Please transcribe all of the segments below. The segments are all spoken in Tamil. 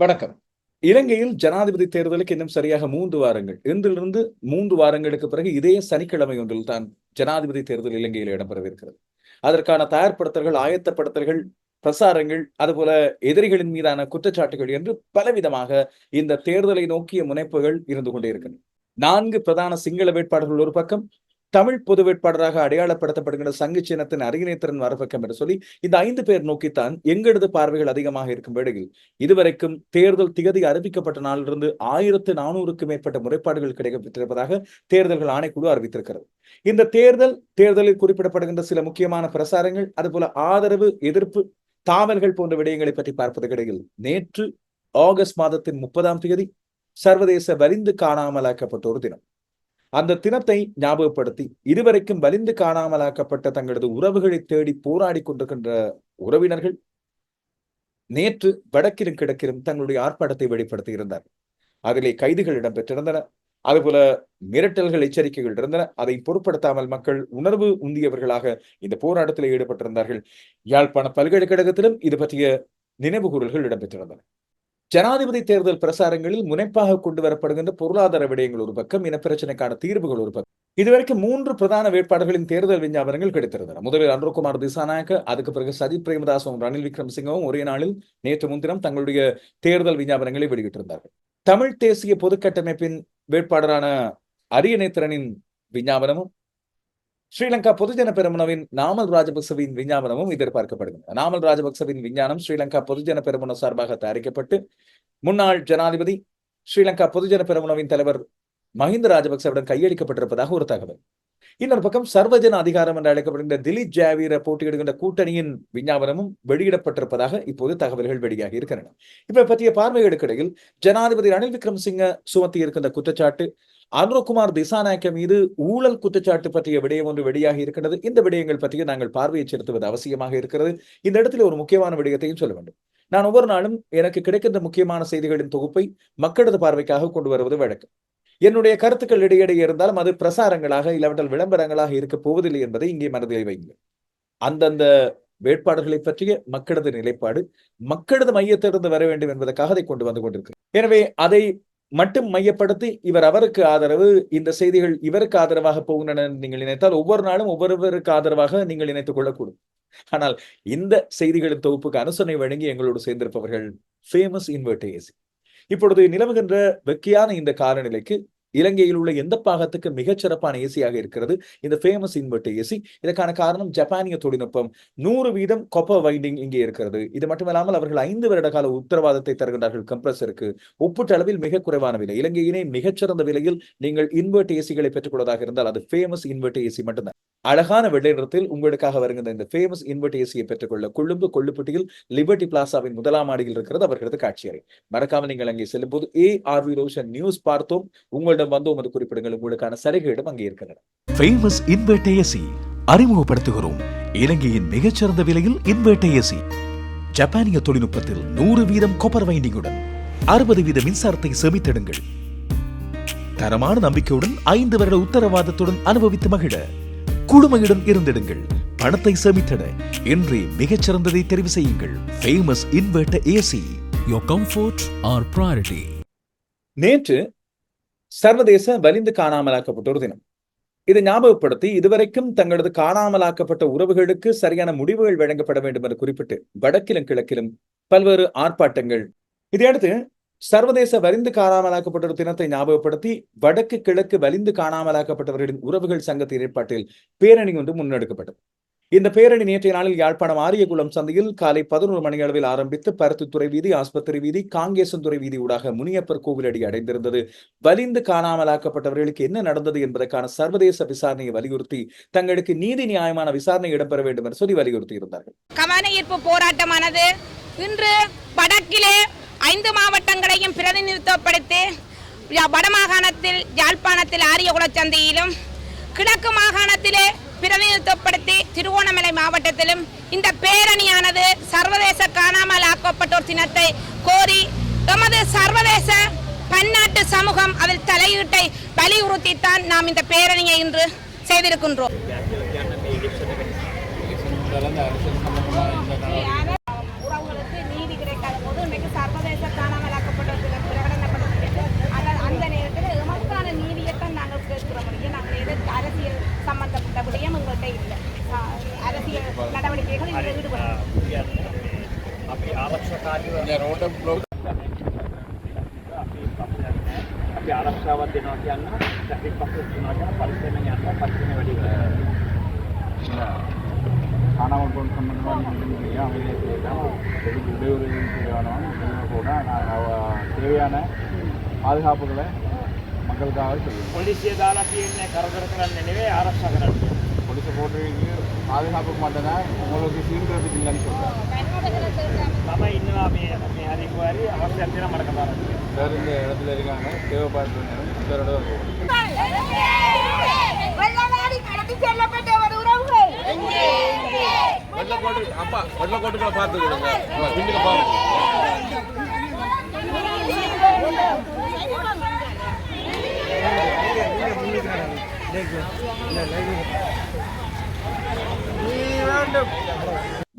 வணக்கம். இலங்கையில் ஜனாதிபதி தேர்தலுக்கு இன்னும் சரியாக மூன்று வாரங்கள். இன்றிலிருந்து மூன்று வாரங்களுக்கு பிறகு இதே சனிக்கிழமை ஒன்றில் தான் ஜனாதிபதி தேர்தல் இலங்கையில் இடம்பெறவிருக்கிறது. அதற்கான தயார்படுத்தல்கள் ஆயத்தப்படுத்தல்கள் பிரசாரங்கள் அதுபோல எதிரிகளின் மீதான குற்றச்சாட்டுகள் என்று பலவிதமாக இந்த தேர்தலை நோக்கிய முனைப்புகள் இருந்து கொண்டே இருக்கின்றன. நான்கு பிரதான சிங்கள வேட்பாளர்கள் ஒரு பக்கம் தமிழ் பொது வேட்பாளராக அடையாளப்படுத்தப்படுகின்ற சங்கு சின்னத்தின் அருகினைத்திறன் வரப்பக்கம் என்று சொல்லி இந்த ஐந்து பேர் நோக்கித்தான் எங்களது பார்வைகள் அதிகமாக இருக்கும் வேளையில். இதுவரைக்கும் தேர்தல் திகதி அறிவிக்கப்பட்ட நாளிலிருந்து ஆயிரத்து நானூறுக்கும் மேற்பட்ட முறைப்பாடுகள் கிடைக்கப்பட்டிருப்பதாக தேர்தல்கள் ஆணைக்குழு அறிவித்திருக்கிறது. இந்த தேர்தல் தேர்தலில் குறிப்பிடப்படுகின்ற சில முக்கியமான பிரசாரங்கள் அதுபோல ஆதரவு எதிர்ப்பு தாவல்கள் போன்ற விடயங்களை பற்றி பார்ப்பது கிடையில் நேற்று ஆகஸ்ட் மாதத்தின் முப்பதாம் தேதி சர்வதேச வலிந்து காணாமலாக்கப்பட்ட ஒரு தினம். அந்த தினத்தை ஞாபகப்படுத்தி இதுவரைக்கும் வலிந்து காணாமலாக்கப்பட்ட தங்களது உறவுகளை தேடி போராடி கொண்டிருக்கின்ற உறவினர்கள் நேற்று வடக்கிலும் கிழக்கிலும் தங்களுடைய ஆர்ப்பாட்டத்தை வெளிப்படுத்தி இருந்தார். அதிலே கைதுகள் இடம்பெற்றிருந்தன. அதுபோல மிரட்டல்கள் எச்சரிக்கைகள் இருந்தன. அதை பொருட்படுத்தாமல் மக்கள் உணர்வு உந்தியவர்களாக இந்த போராட்டத்தில் ஈடுபட்டிருந்தார்கள். யாழ்ப்பாண பல்கலைக்கழகத்திலும் இது பற்றிய நினைவுகூறல்கள் இடம்பெற்றிருந்தன. ஜனாதிபதி தேர்தல் பிரசாரங்களில் முனைப்பாக கொண்டு வரப்படுகின்ற பொருளாதார விடயங்கள் ஒரு பக்கம் இனப்பிரச்சனைக்கான தீர்வுகள் ஒரு பக்கம். இதுவரைக்கும் மூன்று பிரதான வேட்பாளர்களின் தேர்தல் விஞ்ஞாபனங்கள் கிடைத்திருந்தன. முதலில் அனுர்குமார் திசாநாயக்க அதுக்கு பிறகு சஜித் பிரேமதாசும் ரணில் விக்ரமசிங்கவும் ஒரே நாளில் நேற்று முன்தினம் தங்களுடைய தேர்தல் விஞ்ஞாபனங்களை வெளியிட்டிருந்தார்கள். தமிழ் தேசிய பொதுக்கட்டமைப்பின் வேட்பாளரான அரியணைத்திறனின் விஞ்ஞாபனமும் ஸ்ரீலங்கா பொதுஜன பெருமனவின் நாமல் ராஜபக்சவின் விஞ்ஞாபனமும் எதிர்பார்க்கப்படுகிறது நாமல் ராஜபக்சவின் விஞ்ஞானம் ஸ்ரீலங்கா பொதுஜன பெருமன சார்பாக தயாரிக்கப்பட்டு முன்னாள் ஜனாதிபதி ஸ்ரீலங்கா பொதுஜன பெருமனவின் தலைவர் மஹிந்த ராஜபக்சவிடம் கையளிக்கப்பட்டிருப்பதாக ஒரு தகவல். இன்னொரு பக்கம் சர்வஜன அதிகாரம் என்று அழைக்கப்படுகின்ற திலீப் ஜாவீர போட்டியிடுகின்ற கூட்டணியின் விஞ்ஞாபனமும் வெளியிடப்பட்டிருப்பதாக இப்போது தகவல்கள் வெளியாகி இருக்கின்றன. இப்ப பற்றிய பார்வைகளுக்கு இடையில் ஜனாதிபதி ரணில் விக்ரமசிங்க சுமத்தி இருக்கின்ற குற்றச்சாட்டு அனுரகுமார் திசாநாயக்க மீது ஊழல் குற்றச்சாட்டு பற்றிய விடயம் ஒன்று வெளியாகி இருக்கிறது இந்த விடயங்கள் பற்றிய நாங்கள் பார்வையை செலுத்துவது அவசியமாக இருக்கிறது. இந்த இடத்துல ஒரு முக்கியமான விடயத்தையும் சொல்ல வேண்டும். நான் ஒவ்வொரு நாளும் எனக்கு கிடைக்கின்ற முக்கியமான செய்திகளின் தொகுப்பை மக்களது பார்வைக்காக கொண்டு வருவது வழக்கம். என்னுடைய கருத்துக்கள் இடையிடையே இருந்தாலும் அது பிரசாரங்களாக இல்லாவிட்டால் விளம்பரங்களாக இருக்க போவதில்லை என்பதை இங்கே மனதில் வைங்க அந்தந்த வேட்பாளர்களை பற்றிய மக்களது நிலைப்பாடு மக்களது மையத்திலிருந்து வர வேண்டும் என்பதற்காக அதை கொண்டு வந்து கொண்டிருக்கு எனவே அதை மட்டும் மையப்படுத்தி இவர் அவருக்கு ஆதரவு இந்த செய்திகள் இவருக்கு ஆதரவாக போகின்றன நீங்கள் நினைத்தால் ஒவ்வொரு நாளும் ஒவ்வொருவருக்கு ஆதரவாக நீங்கள் நினைத்துக் கொள்ளக்கூடும். ஆனால் இந்த செய்திகளின் தொகுப்புக்கு அனுசரணை வழங்கி எங்களோடு சேர்ந்திருப்பவர்கள் ஃபேமஸ் இன்வெர்டேசி இப்பொழுது நிலவுகின்ற வெக்கியான இந்த காலநிலைக்கு இலங்கையில் உள்ள எந்த பாகத்துக்கு மிகச்சிறப்பான ஏசியாக இருக்கிறது? இந்த ஃபேமஸ் இன்வெர்ட் ஏசி. இதற்கான காரணம் ஜப்பானிய தொழில்நுட்பம். நூறு வீதம் கொப்பர் வைண்டிங் இங்கே இருக்கிறது. இது மட்டுமில்லாமல் அவர்கள் ஐந்து வருட கால உத்தரவாதத்தை தருகின்றார்கள். கம்ப்ரஸருக்கு ஒப்பீட்டளவில் மிக குறைவான விலை. இலங்கையினை மிகச்சிறந்த விலையில் நீங்கள் இன்வெர்ட் ஏசிகளை பெற்றுக்கொள்வதாக இருந்தால் அது ஃபேமஸ் இன்வெர்ட் ஏசி மட்டும்தான். அழகான வெள்ளை நிறத்தில் உங்களுக்காக வருகின்ற இந்த ஃபேமஸ் இன்வெர்ட் ஏசியை பெற்றுக்கொள்ள கொழும்பு கொள்ளுப்பட்டியில் லிபர்டி பிளாசாவின் முதலாம் மாடியில் இருக்கிறது அவர்களது காட்சியறை. மறக்காமல் நீங்கள் அங்கே செல்லும் போது A R V Roshan news பார்த்தோம். உங்களிடம் வந்தோம் என்று குறிப்பிடுங்கள் உங்களுக்கான சலுகையிடம் அங்கே இருக்கின்றன. ஃபேமஸ் இன்வெர்ட் ஏசி அறிமுகப்படுத்துகிறோம். இலங்கையின் மிகச்சிறந்த விலையில் இன்வெர்ட் ஏசி ஜப்பானிய தொழில்நுட்பத்தில் நூறு வீதம் கொப்பர் வைண்டிங்குடன் அறுபது வீத மின்சாரத்தை சேமித்திடுங்கள். தரமான நம்பிக்கையுடன் ஐந்து வருட உத்தரவாதத்துடன் அனுபவித்து மகிழ. குழுமையுடன் இருந்திடுங்கள். பணத்தை சேமித்திட இன்றே மிகச்சிறந்ததை தெரிவு செய்யுங்கள். Famous invert AC Your comfort, our priority. நேற்று சர்வதேச வலிந்து காணாமலாக்கப்பட்ட ஒரு தினம். இதை ஞாபகப்படுத்தி இதுவரைக்கும் தங்களது காணாமலாக்கப்பட்ட உறவுகளுக்கு சரியான முடிவுகள் வழங்கப்பட வேண்டும் என்று குறிப்பிட்டு வடக்கிலும் கிழக்கிலும் பல்வேறு ஆர்ப்பாட்டங்கள். இதையடுத்து சர்வதேச வலிந்து காணாமலாக்கப்பட்டவர் தினத்தை ஞாபகப்படுத்தி வடக்கு கிழக்கு வலிந்து காணாமலாக்கப்பட்டவர்களின் உறவுகள் சங்கத்தின் ஏற்பாட்டில் பேரணி ஒன்று முன்னெடுக்கப்பட்டது. இந்த பேரணி நேற்றைய நாளில் யாழ்ப்பாணம் ஆரியகுளம் சந்தையில் காலை பதினோரு மணி அளவில் ஆரம்பித்து பருத்தித்துறை வீதி ஆஸ்பத்திரி வீதி காங்கேசன்துறை வீதி ஊடாக முனியப்பர் கோவிலடி அடைந்திருந்தது. வலிந்து காணாமலாக்கப்பட்டவர்களுக்கு என்ன நடந்தது என்பதற்கான சர்வதேச விசாரணையை வலியுறுத்தி தங்களுக்கு நீதி நியாயமான விசாரணை இடம்பெற வேண்டும் என்று சொல்லி வலியுறுத்தி இருந்தார்கள் கவன ஈர்ப்பு போராட்டமானது இன்று வடக்கிலே ஐந்து மாவட்டங்களையும் பிரதிநிதித்துவப்படுத்தி வடமாகாணத்தில் யாழ்ப்பாணத்தில் ஆரியகுலச்சந்தையிலும் கிழக்கு மாகாணத்திலே பிரதிநிதித்துவப்படுத்தி திருவோணமலை மாவட்டத்திலும் இந்த பேரணியானது சர்வதேச காணாமல் ஆக்கப்பட்டோர் தினத்தை கோரி எமது சர்வதேச பன்னாட்டு சமூகம் அதில் தலையீட்டை வலியுறுத்தித்தான் நாம் இந்த பேரணியை இன்று செய்திருக்கின்றோம் உறவுகளுக்கு நீதி கிடைக்காத போது இன்றைக்கு சர்வதேச காணாமல் road block arah pesawat di Nokiana, dari fokus di Nokiana, Palestina nyata, Palestina wedi. ஆனால் கொண்டு சம்பந்தமாக ஏன் இடையூறு செய்யணும் கூட நான் தேவையான பாதுகாப்புகளை மக்களுக்காக செய்யும் போலீஸ் ஏதாவது கரந்திருக்கிறான் நினைவே அரசாக போட்டு பாதுகாப்புக்கு மட்டும்தான் உங்களுக்கு சீன்றதுக்கு இல்லைன்னு சொல்கிறேன் சார் இந்த இடத்துல இருக்காங்க. தேவைப்படுறாங்க சாரோட வெள்ளக்கோட்டு அப்பா வெள்ளக்கோட்டுக்குள்ள பார்த்துக்கிடுங்க வீட்டுக்கு பாருங்க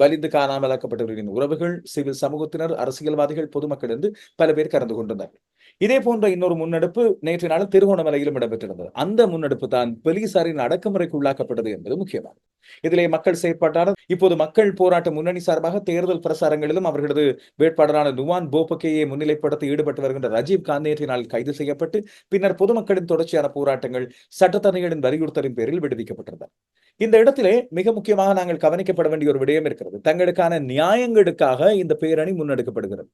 வலிந்து காணாமலாக்கப்பட்டவர்களின் உறவுகள் சிவில் சமூகத்தினர் அரசியல்வாதிகள் பொதுமக்கள் என்று பல பேர் கலந்து கொண்டனர். இதே போன்ற இன்னொரு முன்னெடுப்பு நேற்று நாள் திருகோணமலையிலும் இடம்பெற்றிருந்தது. அந்த முன்னெடுப்பு தான் போலீசாரின் அடக்குமுறைக்கு உள்ளாக்கப்பட்டது என்பது முக்கியமானது. இதிலே மக்கள் செயற்பாட்டாளர் இப்போது மக்கள் போராட்ட முன்னணி சார்பாக தேர்தல் பிரசாரங்களிலும் அவர்களது வேட்பாளரான நுவான் போபக்கையை முன்னிலைப்படுத்தி ஈடுபட்டு வருகின்ற ரஜீவ் காந்த் நேற்று நாள் கைது செய்யப்பட்டு பின்னர் பொதுமக்களின் தொடர்ச்சியான போராட்டங்கள் சட்டத்தரணிகளின் வலியுறுத்தலின் பேரில் விடுவிக்கப்பட்டிருந்தார் இந்த இடத்திலே மிக முக்கியமாக நாங்கள் கவனிக்கப்பட வேண்டிய ஒரு விடயம் இருக்கிறது. தங்களுக்கான நியாயங்களுக்காக இந்த பேரணி முன்னெடுக்கப்படுகிறது.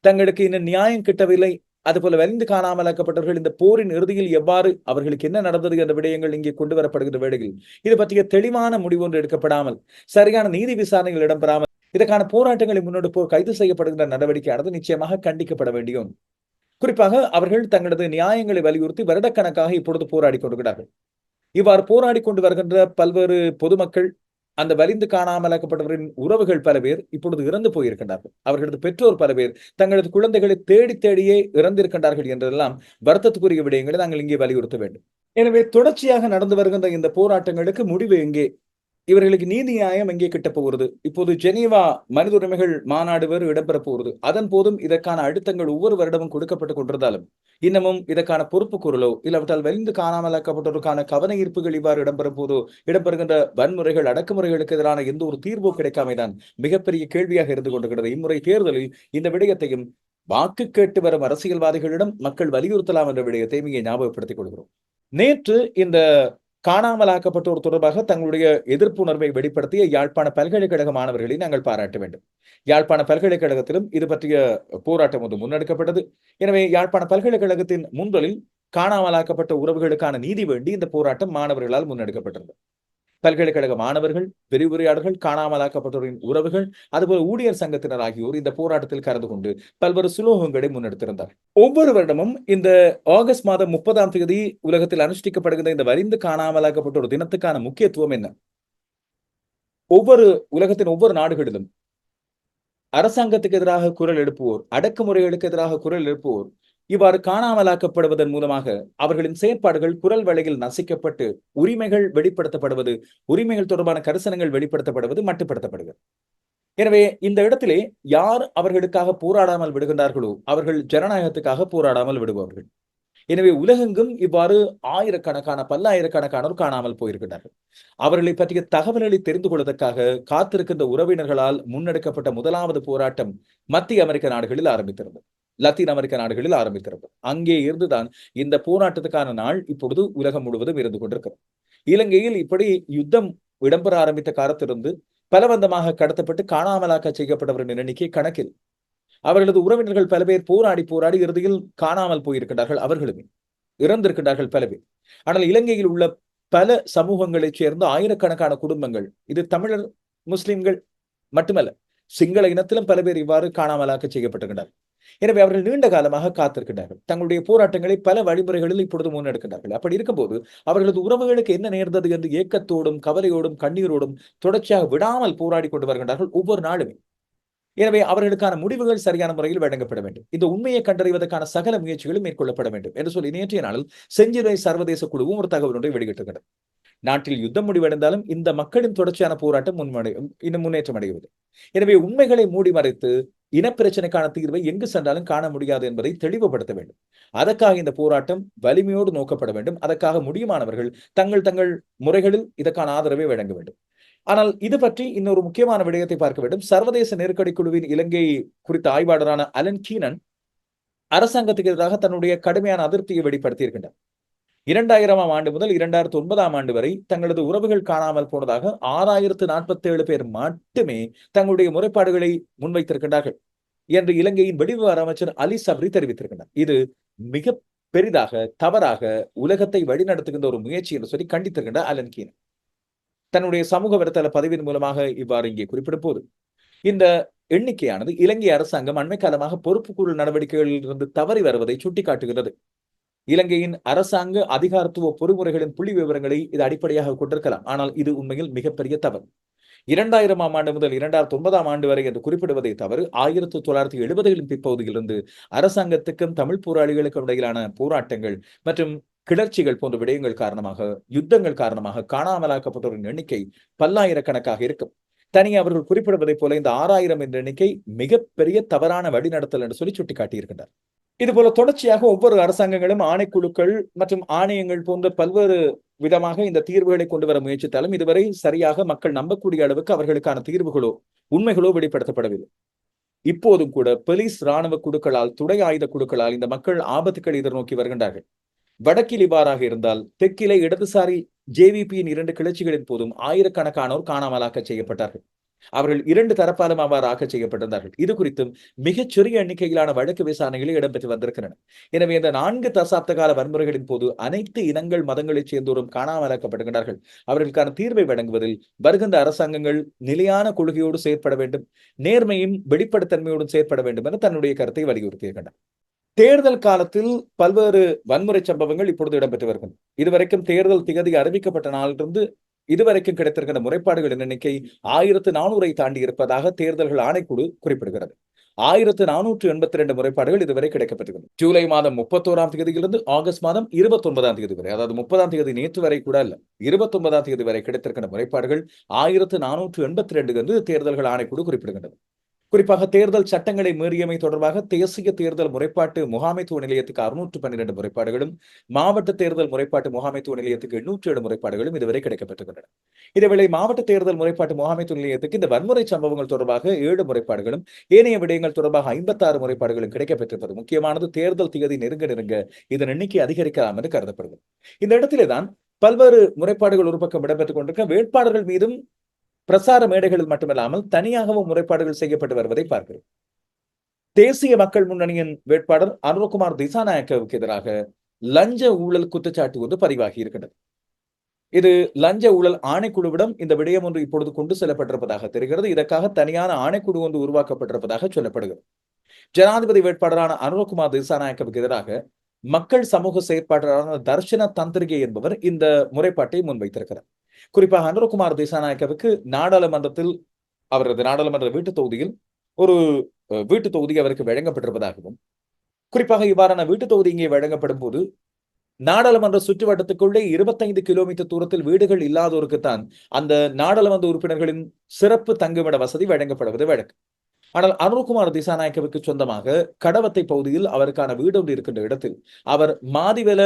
தங்களுக்கு இன்னும் நியாயம் கிட்டவில்லை. அதுபோல வலிந்து காணாமலாக்கப்பட்டவர்கள் இந்த போரின் இறுதியில் எவ்வாறு அவர்களுக்கு என்ன நடந்தது என்ற விடயங்கள் இங்கே கொண்டு வரப்படுகிற வேளையில் இது பற்றிய தெளிவான முடிவு ஒன்று எடுக்கப்படாமல் சரியான நீதி விசாரணைகள் இடம்பெறாமல் இதற்கான போராட்டங்களை முன்னெடுப்போர் கைது செய்யப்படுகின்ற நடவடிக்கையானது நிச்சயமாக கண்டிக்கப்பட வேண்டியும். குறிப்பாக அவர்கள் தங்களது நியாயங்களை வலியுறுத்தி வருடக்கணக்காக இப்பொழுது போராடி கொண்டிருக்கிறார்கள். இவ்வாறு போராடி கொண்டு வருகின்ற பல்வேறு பொதுமக்கள் அந்த வலிந்து காணாமலாக்கப்பட்டவரின் உறவுகள் பல பேர் இப்பொழுது இறந்து போயிருக்கின்றார்கள். அவர்களது பெற்றோர் பல பேர் தங்களது குழந்தைகளை தேடி தேடியே இறந்திருக்கின்றார்கள் என்றெல்லாம் வருத்தத்துக்குரிய விடயங்களை நாங்கள் இங்கே வலியுறுத்த வேண்டும். எனவே தொடர்ச்சியாக நடந்து வருகின்ற இந்த போராட்டங்களுக்கு முடிவு எங்கே? இவர்களுக்கு நீதி நியாயம் எங்கே கிட்ட போகிறது? இப்போது ஜெனீவா மனித உரிமைகள் மாநாடு வேறு இடம்பெற போகிறது. அதன் போதும் இதற்கான அழுத்தங்கள் ஒவ்வொரு வருடமும் கொடுக்கப்பட்டு கொண்டிருந்தாலும் இன்னமும் இதற்கான பொறுப்பு கூறலோ இல்லாவிட்டால் வெளிந்து காணாமலாக்கப்பட்டோருக்கான கவன ஈர்ப்புகள் இவ்வாறு இடம்பெறும் போதோ இடம்பெறுகின்ற வன்முறைகள் அடக்குமுறைகளுக்கு எதிரான எந்த ஒரு தீர்வோ கிடைக்காமைதான் மிகப்பெரிய கேள்வியாக இருந்து கொண்டிருக்கிறது. இம்முறை தேர்தலில் இந்த விடயத்தையும் வாக்கு கேட்டு வரும் அரசியல்வாதிகளிடம் மக்கள் வலியுறுத்தலாம் என்ற விடயத்தை இங்கே ஞாபகப்படுத்திக் கொள்கிறோம். நேற்று இந்த காணாமலாக்கப்பட்டோர் தொடர்பாக தங்களுடைய எதிர்ப்புணர்வை வெளிப்படுத்திய யாழ்ப்பாண பல்கலைக்கழக மாணவர்களை நாங்கள் பாராட்ட வேண்டும். யாழ்ப்பாண பல்கலைக்கழகத்திலும் இது பற்றிய போராட்டம் ஒன்று முன்னெடுக்கப்பட்டது. எனவே யாழ்ப்பாண பல்கலைக்கழகத்தின் முன்பலில் காணாமலாக்கப்பட்ட உறவுகளுக்கான நீதி வேண்டி இந்த போராட்டம் மாணவர்களால் முன்னெடுக்கப்பட்டது பல்கலைக்கழக மாணவர்கள் விரிவுரையாளர்கள் காணாமலாக்கப்பட்டோரின் உறவுகள் அதுபோல ஊழியர் சங்கத்தினர் ஆகியோர் இந்த போராட்டத்தில் கலந்து கொண்டு பல்வேறு சுலோகங்களை முன்னெடுத்திருந்தார். ஒவ்வொரு வருடமும் இந்த ஆகஸ்ட் மாதம் முப்பதாம் தேதி உலகத்தில் அனுஷ்டிக்கப்படுகின்ற இந்த வரிந்து காணாமலாக்கப்பட்ட ஒரு தினத்துக்கான முக்கியத்துவம் என்ன? ஒவ்வொரு உலகத்தின் ஒவ்வொரு நாடுகளிலும் அரசாங்கத்துக்கு எதிராக குரல் எழுப்புவோர் அடக்குமுறைகளுக்கு எதிராக குரல் எழுப்புவோர் இவ்வாறு காணாமலாக்கப்படுவதன் மூலமாக அவர்களின் செயற்பாடுகள் குரல் வலையில் நசிக்கப்பட்டு உரிமைகள் வெளிப்படுத்தப்படுவது உரிமைகள் தொடர்பான கரிசனங்கள் வெளிப்படுத்தப்படுவது மட்டுப்படுத்தப்படுகிறது. எனவே இந்த இடத்திலே யார் அவர்களுக்காக போராடாமல் விடுகின்றார்களோ அவர்கள் ஜனநாயகத்துக்காக போராடாமல் விடுபவர்கள். எனவே உலகெங்கும் இவ்வாறு ஆயிரக்கணக்கான பல்லாயிரக்கணக்கானோர் காணாமல் போயிருக்கிறார்கள் அவர்களை பற்றிய தகவல்களை தெரிந்து கொள்வதற்காக காத்திருக்கின்ற உறவினர்களால் முன்னெடுக்கப்பட்ட முதலாவது போராட்டம் மத்திய அமெரிக்க நாடுகளில் ஆரம்பித்திருந்தது. லத்தீன் அமெரிக்க நாடுகளில் ஆரம்பித்திருந்தது அங்கே இருந்துதான் இந்த போராட்டத்துக்கான நாள் இப்பொழுது உலகம் முழுவதும் இருந்து கொண்டிருக்கிறது. இலங்கையில் இப்படி யுத்தம் இடம்பெற ஆரம்பித்த காலத்திலிருந்து பலவந்தமாக கடத்தப்பட்டு காணாமலாக்க செய்யப்பட்டவரின் எண்ணிக்கை கணக்கில். அவர்களது உறவினர்கள் பல பேர் போராடி போராடி இறுதியில் காணாமல் போயிருக்கின்றார்கள் அவர்களுமே. இறந்திருக்கின்றார்கள் பல பேர். ஆனால் இலங்கையில் உள்ள பல சமூகங்களைச் சேர்ந்த ஆயிரக்கணக்கான குடும்பங்கள் இது தமிழர் முஸ்லிம்கள் மட்டுமல்ல சிங்கள இனத்திலும் பல பேர் இவ்வாறு காணாமலாக்க செய்யப்பட்டிருக்கிறார்கள் எனவே அவர்கள் நீண்ட காலமாக காத்திருக்கிறார்கள் தங்களுடைய போராட்டங்களை பல வழிமுறைகளில் இப்பொழுது முன்னெடுக்கிறார்கள் அப்படி இருக்கும்போது அவர்களது உறவுகளுக்கு என்ன நேர்ந்தது என்று ஏக்கத்தோடும் கவலையோடும் கண்ணீரோடும் தொடர்ச்சியாக விடாமல் போராடி கொண்டு வருகின்றார்கள் ஒவ்வொரு நாளுமே. எனவே அவர்களுக்கான முடிவுகள் சரியான முறையில் வழங்கப்பட வேண்டும். இந்த உண்மையை கண்டறிவதற்கான சகல முயற்சிகளும் மேற்கொள்ளப்பட வேண்டும். என்று சொல்லி நேற்றைய நாளில் செஞ்சிலுவை சர்வதேச குழுவும் ஒரு தகவல் ஒன்றை வெளியிட்டிருக்கிறது. நாட்டில் யுத்தம் முடிவடைந்தாலும் இந்த மக்களின் தொடர்ச்சியான போராட்டம் முன்மடை இன்னும் முன்னேற்றம் அடைகிறது எனவே உண்மைகளை மூடி மறைத்து இனப்பிரச்சனைக்கான தீர்வை எங்கு சென்றாலும் காண முடியாது என்பதை தெளிவுபடுத்த வேண்டும். அதற்காக இந்த போராட்டம் வலிமையோடு நோக்கப்பட வேண்டும். அதற்காக முடியுமானவர்கள் தங்கள் தங்கள் முறைகளில் இதற்கான ஆதரவை வழங்க வேண்டும். ஆனால் இது பற்றி இன்னொரு முக்கியமான விடயத்தை பார்க்க வேண்டும். சர்வதேச நெருக்கடி குழுவின் இலங்கை குறித்த ஆய்வாளரான அலன் கீனன் அரசாங்கத்துக்கு எதிராக தன்னுடைய கடுமையான அதிருப்தியை வெளிப்படுத்தியிருக்கின்றார். இரண்டாயிரமாம் ஆண்டு முதல் இரண்டாயிரத்தி ஒன்பதாம் ஆண்டு வரை தங்களது உறவுகள் காணாமல் போனதாக ஆறாயிரத்து நாற்பத்தி ஏழு பேர் மட்டுமே தங்களுடைய முறைப்பாடுகளை முன்வைத்திருக்கின்றார்கள் என்று இலங்கையின் வெளிவிவகார அமைச்சர் அலி சப்ரி தெரிவித்திருக்கின்றார் இது மிக பெரிதாக தவறாக உலகத்தை வழிநடத்துகின்ற ஒரு முயற்சி என்று சொல்லி கண்டித்திருக்கின்றார் அலன் கீன். தன்னுடைய சமூக வலைத்தள பதிவின் மூலமாக இவ்வாறு இங்கே குறிப்பிடும் போது இந்த எண்ணிக்கையானது இலங்கை அரசாங்கம் அண்மை காலமாக பொறுப்புக்குழு நடவடிக்கைகளில் இருந்து தவறி வருவதை சுட்டிக்காட்டுகிறது இலங்கையின் அரசாங்க அதிகாரத்துவ பொறிமுறைகளின் புள்ளி விவரங்களை இது அடிப்படையாக கொண்டிருக்கலாம். ஆனால் இது உண்மையில் மிகப்பெரிய தவறு. இரண்டாயிரமாம் ஆண்டு முதல் இரண்டாயிரத்தி ஒன்பதாம் ஆண்டு வரை என்று குறிப்பிடுவதை தவறு. ஆயிரத்தி தொள்ளாயிரத்தி எழுபதுகளின் பிற்பகுதியிலிருந்து அரசாங்கத்துக்கும் தமிழ் போராளிகளுக்கும் இடையிலான போராட்டங்கள் மற்றும் கிளர்ச்சிகள் போன்ற விடயங்கள் காரணமாக யுத்தங்கள் காரணமாக காணாமலாக்கப்பட்டோரின் எண்ணிக்கை பல்லாயிரக்கணக்காக இருக்கும். தனி அவர்கள் குறிப்பிடுவதைப் போல இந்த ஆறாயிரம் என்ற எண்ணிக்கை மிகப்பெரிய தவறான வழிநடத்தல் என்று சொல்லி இது போல தொடர்ச்சியாக ஒவ்வொரு அரசாங்கங்களும் ஆணைக்குழுக்கள் மற்றும் ஆணையங்கள் போன்ற பல்வேறு விதமாக இந்த தீர்வுகளை கொண்டு வர முயற்சித்தாலும் இதுவரை சரியாக மக்கள் நம்பக்கூடிய அளவுக்கு அவர்களுக்கான தீர்வுகளோ உண்மைகளோ வெளிப்படுத்தப்படவில்லை. இப்போதும் கூட போலீஸ் ராணுவ குழுக்களால் துணை ஆயுத குழுக்களால் இந்த மக்கள் ஆபத்துக்கள் எதிர்நோக்கி வருகின்றார்கள். வடக்கில் இவ்வாறாக இருந்தால் தெற்கிலே இடதுசாரி ஜேவிபியின் இரண்டு கிளர்ச்சிகளின் போதும் ஆயிரக்கணக்கானோர் காணாமலாக்க செய்யப்பட்டார்கள். அவர்கள் இரண்டு தரப்பாலும் அவ்வாறு ஆக்க செய்யப்பட்டிருந்தார்கள். இது குறித்தும் மிகச் சிறிய எண்ணிக்கையிலான வழக்கு விசாரணைகளில் இடம்பெற்று வந்திருக்கின்றன. எனவே இந்த நான்கு தசாப்த கால வன்முறைகளின் போது அனைத்து இனங்கள் மதங்களைச் சேர்ந்தோரும் காணாமலாக்கப்படுகின்றார்கள். அவர்களுக்கான தீர்வை வழங்குவதில் வருகின்ற அரசாங்கங்கள் நிலையான கொள்கையோடு செயற்பட வேண்டும் நேர்மையும் வெளிப்படைத்தன்மையோடும் செயற்பட வேண்டும் என தன்னுடைய கருத்தை வலியுறுத்தியிருக்கின்றனர் தேர்தல் காலத்தில் பல்வேறு வன்முறை சம்பவங்கள் இப்பொழுது இடம்பெற்று வருகின்றன. இதுவரைக்கும் தேர்தல் திகதி அறிவிக்கப்பட்ட நாளிலிருந்து இதுவரைக்கும் கிடைத்திருக்கிற முறைப்பாடுகளின் எண்ணிக்கை ஆயிரத்து நானூறை தாண்டி இருப்பதாக தேர்தல்கள் ஆணைக்குழு குறிப்பிடுகிறது. ஆயிரத்து நானூற்று எண்பத்தி ரெண்டு முறைப்பாடுகள் இதுவரை கிடைக்கப்பட்டிருக்கிறது ஜூலை மாதம் முப்பத்தோராம் தேதியிலிருந்து ஆகஸ்ட் மாதம் இருபத்தி ஒன்பதாம் தேதி வரை அதாவது முப்பதாம் தேதி நேற்று வரை கூட அல்ல இருபத்தி ஒன்பதாம் தேதி வரை கிடைத்திருக்கிற முறைப்பாடுகள் ஆயிரத்து நானூற்று எண்பத்தி ரெண்டு என்று தேர்தல்கள் ஆணைக்குழு குறிப்பிடுகின்றது. குறிப்பாக தேர்தல் சட்டங்களை மீறியமை தொடர்பாக தேசிய தேர்தல் முறைப்பாட்டு முகாமைத்துவ நிலையத்துக்கு அறுநூற்று பன்னிரண்டு முறைப்பாடுகளும் மாவட்ட தேர்தல் முறைப்பாட்டு முகாமைத்துவ நிலையத்துக்கு எண்ணூற்றி ஏழு முறைப்பாடுகளும் இதுவரை கிடைக்கப்பட்டுள்ளன இதேவேளை மாவட்ட தேர்தல் முறைப்பாட்டு முகாமைத்துவ நிலையத்துக்கு இந்த வன்முறை சம்பவங்கள் தொடர்பாக ஏழு முறைப்பாடுகளும் ஏனைய விடயங்கள் தொடர்பாக ஐம்பத்தாறு முறைப்பாடுகளும் கிடைக்கப்பட்டிருப்பது முக்கியமானது. தேர்தல் திகதி நெருங்க நெருங்க இதன் எண்ணிக்கை அதிகரிக்கலாம் என்று கருதப்படுகிறது. இந்த இடத்திலே தான் பல்வேறு முறைப்பாடுகள் ஒரு பக்கம் இடம்பெற்றுக் கொண்டிருக்க வேட்பாளர்கள் மீதும் பிரசார மேடைகளில் மட்டுமல்லாமல் தனியாகவும் முறைப்பாடுகள் செய்யப்பட்டு வருவதை பார்க்கிறோம். தேசிய மக்கள் முன்னணியின் வேட்பாளர் அனுரகுமார் திசாநாயக்கவுக்கு எதிராக லஞ்ச ஊழல் குற்றச்சாட்டு ஒன்று பதிவாகி இருக்கின்றது. இது லஞ்ச ஊழல் ஆணைக்குழுவிடம் இந்த விடயம் ஒன்று இப்பொழுது கொண்டு செல்லப்பட்டிருப்பதாக தெரிகிறது. இதற்காக தனியான ஆணைக்குழு ஒன்று உருவாக்கப்பட்டிருப்பதாக சொல்லப்படுகிறது. ஜனாதிபதி வேட்பாளரான அனுரகுமார் திசாநாயக்கவுக்கு எதிராக மக்கள் சமூக செயற்பாட்டாளரான தர்ஷன தந்திரிகை என்பவர் இந்த முறைப்பாட்டை முன்வைத்திருக்கிறார். குறிப்பாக அனுரகுமார் திசாநாயக்கவுக்கு நாடாளுமன்றத்தில் அவரது நாடாளுமன்ற வீட்டு தொகுதியில் ஒரு வீட்டு தொகுதி அவருக்கு வழங்கப்பட்டிருப்பதாகவும் குறிப்பாக இவ்வாறான வீட்டு தொகுதி இங்கே வழங்கப்படும் போது நாடாளுமன்ற சுற்றுவட்டத்துக்குள்ளே இருபத்தைந்து கிலோமீட்டர் தூரத்தில் வீடுகள் இல்லாதோருக்குத்தான் அந்த நாடாளுமன்ற உறுப்பினர்களின் சிறப்பு தங்குமிட வசதி வழங்கப்படுவது வழக்கு ஆனால் அருண்குமார் திசாநாயக்கவுக்கு சொந்தமாக கடவத்தை பகுதியில் அவருக்கான வீடு ஒன்று இருக்கின்ற இடத்தில் அவர் மாதிவெல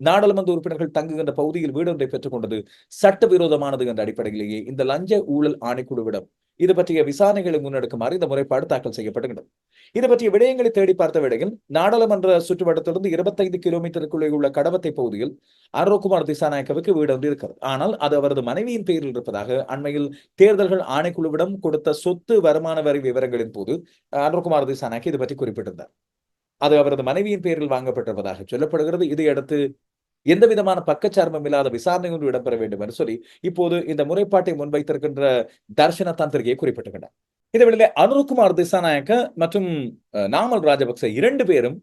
நாடாளுமன்ற உறுப்பினர்கள் தங்குகின்ற பகுதியில் வீடு ஒன்றை பெற்றுக் கொண்டது சட்டவிரோதமானது என்ற அடிப்படையிலேயே இந்த லஞ்ச ஊழல் ஆணைக்குழுவிடம் இது பற்றிய விசாரணைகளை முன்னெடுக்குமாறு இந்த முறைப்பாடு தாக்கல் செய்யப்படுகிறது இது பற்றிய விடயங்களை தேடி பார்த்த வேளையில் நாடாளுமன்ற சுற்றுவட்டத்திலிருந்து இருபத்தைந்து கிலோமீட்டருக்குள்ளே உள்ள கடவத்தை பகுதியில் அருண்குமார் திசாநாயக்கவுக்கு வீடு ஒன்று இருக்கிறது. ஆனால் அது அவரது மனைவியின் பெயரில் இருப்பதாக அண்மையில் தேர்தல்கள் ஆணைக்குழுவிடம் கொடுத்த சொத்து வருமான வரி விவரங்களின் போது அருண்குமார் திசாநாயக் இது பற்றி குறிப்பிட்டிருந்தார். அது அவரது மனைவியின் பெயரில் வாங்கப்பட்டிருப்பதாக சொல்லப்படுகிறது. இதையடுத்து எந்த விதமான பக்கச்சார்பம் இல்லாத விசாரணை ஒன்று இடம்பெற வேண்டும் என்று சொல்லி இப்போது இந்த முறைப்பாட்டை முன்வைத்திருக்கின்ற தர்ஷன தந்திரிகையை குறிப்பிட்டிருக்கிறார் இதேவேளை அனுருகுமார் திசாநாயக்க மற்றும் நாமல் ராஜபக்ச இரண்டு பேரும்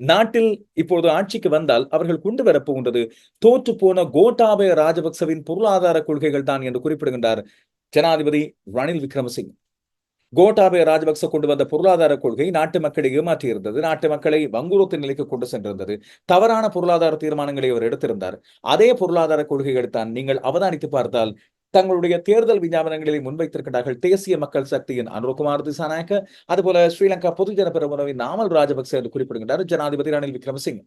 நாட்டில் இப்போது ஆட்சிக்கு வந்தால் அவர்கள் கொண்டு வரப்போகின்றது தோற்று போன கோட்டாபய ராஜபக்சவின் பொருளாதார கொள்கைகள் தான் என்று குறிப்பிடுகின்றார் ஜனாதிபதி ரணில் விக்ரமசிங் கோட்டாபய ராஜபக்ச கொண்டு வந்த பொருளாதார கொள்கை நாட்டு மக்களை ஏமாற்றியிருந்தது. நாட்டு மக்களை வங்குரோத்து நிலைக்கு கொண்டு சென்றிருந்தது. தவறான பொருளாதார தீர்மானங்களை அவர் எடுத்திருந்தார். அதே பொருளாதார கொள்கைகளை தான் நீங்கள் அவதானித்து பார்த்தால் தங்களுடைய தேர்தல் விஞ்ஞாபனங்களை முன்வைத்திருக்கிறார்கள் தேசிய மக்கள் சக்தியின் அனுரகுமார் திசாநாயக்க அதுபோல ஸ்ரீலங்கா பொதுஜன பெருமுனவின் நாமல் ராஜபக்ச என்று குறிப்பிடுகின்றார் ஜனாதிபதி ரணில் விக்ரமசிங்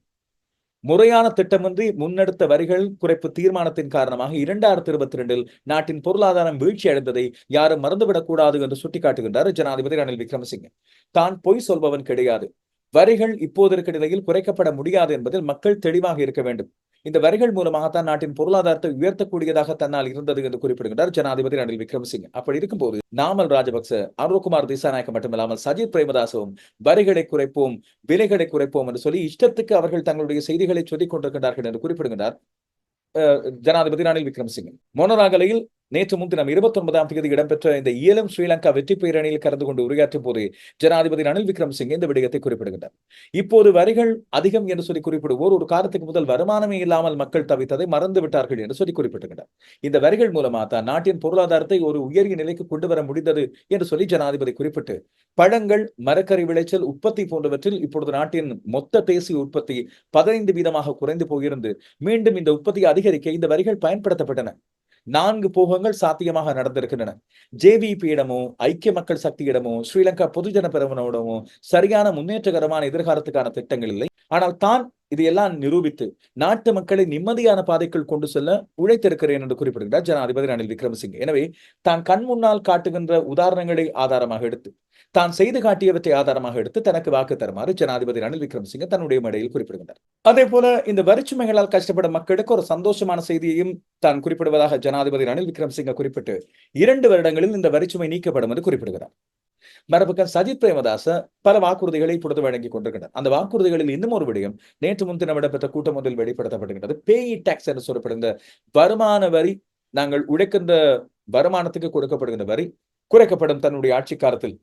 முறையான திட்டமின்றி முன்னெடுத்த வரிகள் குறைப்பு தீர்மானத்தின் காரணமாக இரண்டாயிரத்தி இருபத்தி இரண்டில் நாட்டின் பொருளாதாரம் வீழ்ச்சி அடைந்ததை யாரும் மறந்துவிடக்கூடாது என்று சுட்டிக்காட்டுகின்றார் ஜனாதிபதி ரணில் விக்ரமசிங்க. தான் பொய் சொல்பவன் கிடையாது. வரிகள் இப்போது இருக்கிற நிலையில் குறைக்கப்பட முடியாது என்பதில் மக்கள் தெளிவாக இருக்க வேண்டும். இந்த வரிகள் மூலமாகத்தான் நாட்டின் பொருளாதாரத்தை உயர்த்தக்கூடியதாக தன்னால் இருந்தது என்று குறிப்பிடுகின்றார் ஜனாதிபதி ரணில் விக்ரமசிங் அப்படி இருக்கும்போது நாமல் ராஜபக்ச அருண்குமார் திசாநாயக்கம் மட்டுமில்லாமல் சஜித் பிரேமதாசவும் வரிகளை குறைப்போம் விலைகளை குறைப்போம் என்று சொல்லி இஷ்டத்துக்கு அவர்கள் தங்களுடைய செய்திகளை சொல்லிக் கொண்டிருக்கின்றார்கள் என்று குறிப்பிடுகின்றார் அஹ், ஜனாதிபதி ரணில் விக்ரமசிங்கே. மொனராகலையில் நேற்று முன்தினம் இருபத்தி ஒன்பதாம் தேதி இடம்பெற்ற இந்த இயலும் ஸ்ரீலங்கா வெற்றி பேரணியில் கலந்து கொண்டு உரையாற்றும் போது ஜனாதிபதி ரணில் விக்ரமசிங்கே இந்த விடயத்தை குறிப்பிடுகின்றார். இப்போது வரிகள் அதிகம் என்று சொல்லி குறிப்பிடுவோர் ஒரு காலத்துக்கு முதல் வருமானமே இல்லாமல் மக்கள் தவித்ததை மறந்து விட்டார்கள் என்று சொல்லி குறிப்பிட்டுகின்றார். இந்த வரிகள் மூலமாக தான் நாட்டின் பொருளாதாரத்தை ஒரு உயரிய நிலைக்கு கொண்டு வர முடிந்தது என்று சொல்லி ஜனாதிபதி குறிப்பிட்டு பழங்கள் மரக்கறி விளைச்சல் உற்பத்தி போன்றவற்றில் இப்பொழுது நாட்டின் மொத்த தேசிய உற்பத்தி பதினைந்து வீதமாக குறைந்து போயிருந்து மீண்டும் இந்த உற்பத்தி அதிகரிக்க இந்த வரிகள் பயன்படுத்தப்பட்டன. நான்கு போகங்கள் சாத்தியமாக நடந்திருக்கின்றன. ஜேவிபியிடமோ ஐக்கிய மக்கள் சக்தியிடமோ ஸ்ரீலங்கா பொதுஜன பெருமனோடமோ சரியான முன்னேற்றகரமான எதிர்காலத்துக்கான திட்டங்கள் இல்லை. ஆனால் தான் இதையெல்லாம் நிரூபித்து நாட்டு மக்களை நிம்மதியான பாதைக்குள் கொண்டு செல்ல உழைத்திருக்கிறேன் என்று குறிப்பிடுகிறார் ஜனாதிபதி ரணில் விக்ரமசிங்கே. எனவே தான் கண் முன்னால் காட்டுகின்ற உதாரணங்களை ஆதாரமாக எடுத்து தான் செய்து காட்டியவற்றை ஆதாரமாக எடுத்து தனக்கு வாக்கு தருமாறு ஜனாதிபதி ரணில் விக்ரமசிங்க தன்னுடைய மேடையில் குறிப்பிடுகின்றார். அதே போல இந்த வரிச்சுமைகளால் கஷ்டப்படும் மக்களுக்கு ஒரு சந்தோஷமான செய்தியையும் தான் குறிப்பிடுவதாக ஜனாதிபதி ரணில் விக்ரமசிங்க குறிப்பிட்டு இரண்டு வருடங்களில் இந்த வரிச்சுமை நீக்கப்படும் என்று குறிப்பிடுகிறார். மறுபக்கம் சஜித் பிரேமதாச பல வாக்குறுதிகளை இப்பொழுது வழங்கி கொண்டிருக்கிறார் அந்த வாக்குறுதிகளில் இன்னும் ஒரு விடயம் நேற்று முன்தினம் இடம்பெற்ற கூட்டம் ஒன்றில் வெளிப்படுத்தப்படுகின்றது பேயி டாக்ஸ் என்று சொல்லப்படுகின்ற வருமான வரி நாங்கள் உழைக்கின்ற வருமானத்துக்கு கொடுக்கப்படுகின்ற வரி குறைக்கப்படும் தன்னுடைய ஆட்சி காலத்தில்.